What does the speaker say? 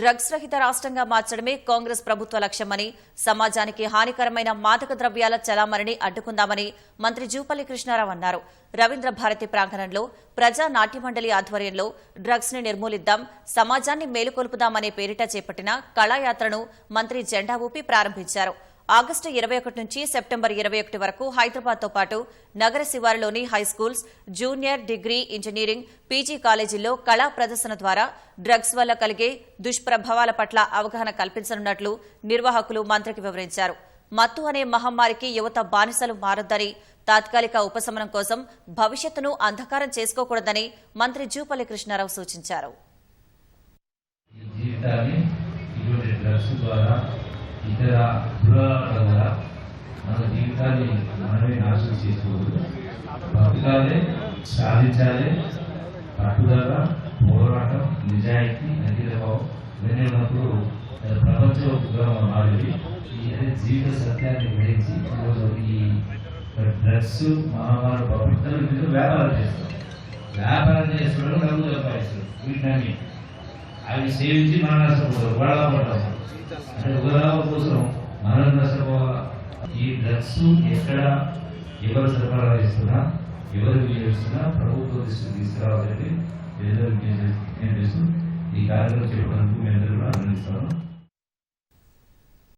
Drugs రహిత రాష్ట్రంగా మార్చడమే కాంగ్రెస్ ప్రభుత్వ లక్ష్యమని సమాజానికి హానికరమైన మాదక ద్రవ్యాల చలామణిని అడ్డుకుందామని మంత్రి జూపల్లి కృష్ణారావు అన్నారు. రవీంద్ర భారతి ప్రాంగణంలో ప్రజా నాట్యమండలి ఆధ్వర్యంలో డ్రగ్స్ని నిర్మూలిద్దాం సమాజాన్ని మేలుకొల్పుదామనే పేరిట చేపట్టిన కళాయాత్రను మంత్రి జెండా ఊపి ప్రారంభించారు. ఆగస్టు ఇరవై ఒకటి నుంచి సెప్టెంబర్ ఇరవై ఒకటి వరకు హైదరాబాద్తో పాటు నగర శివారులోని high schools junior degree engineering PG కాలేజీల్లో కళా ప్రదర్శన ద్వారా డ్రగ్స్ వల్ల కలిగే దుష్ప్రభావాల పట్ల అవగాహన కల్పించనున్నట్లు నిర్వాహకులు మంత్రికి వివరించారు. మత్తు అనే మహమ్మారికి యువత బానిసలు మారొద్దని తాత్కాలిక ఉపశమనం కోసం భవిష్యత్తును అంధకారం చేసుకోకూడదని మంత్రి జూపల్లి కృష్ణారావు సూచించారు. ఇతర దురాల ద్వారా మన జీవితాన్ని మనమే నాశనం చేసుకోవద్దు. పట్టుదలే సాధించాలి. పట్టుదల పోరాటం నిజాయితీ అంకితభావం ఇవన్నీ ఉన్నప్పుడు అది ప్రపంచంగా మారేది ఈ జీవిత సత్యాన్ని గ్రహించి ఈరోజు ఈ డ్రగ్స్ మహామారి పబ్లిక్ వీళ్ళు వ్యాపారం చేస్తారు వ్యాపారం చేస్తున్నాడు డబ్బులు సంపాదిస్తారు వీటిని అవి సేవించి మనం నష్టపోతారు వాళ్ళ పడతాం అంటే ఉపలాభం కోసం మనం నష్టపోవాలా ఈ డ్రగ్స్ ఎక్కడ ఎవరు సరఫరా చేస్తున్నా ఎవరు వినియోగిస్తున్నా ప్రభుత్వ దృష్టికి తీసుకురావాలని నేను చేస్తూ ఈ కార్యక్రమం చెప్పడానికి మేము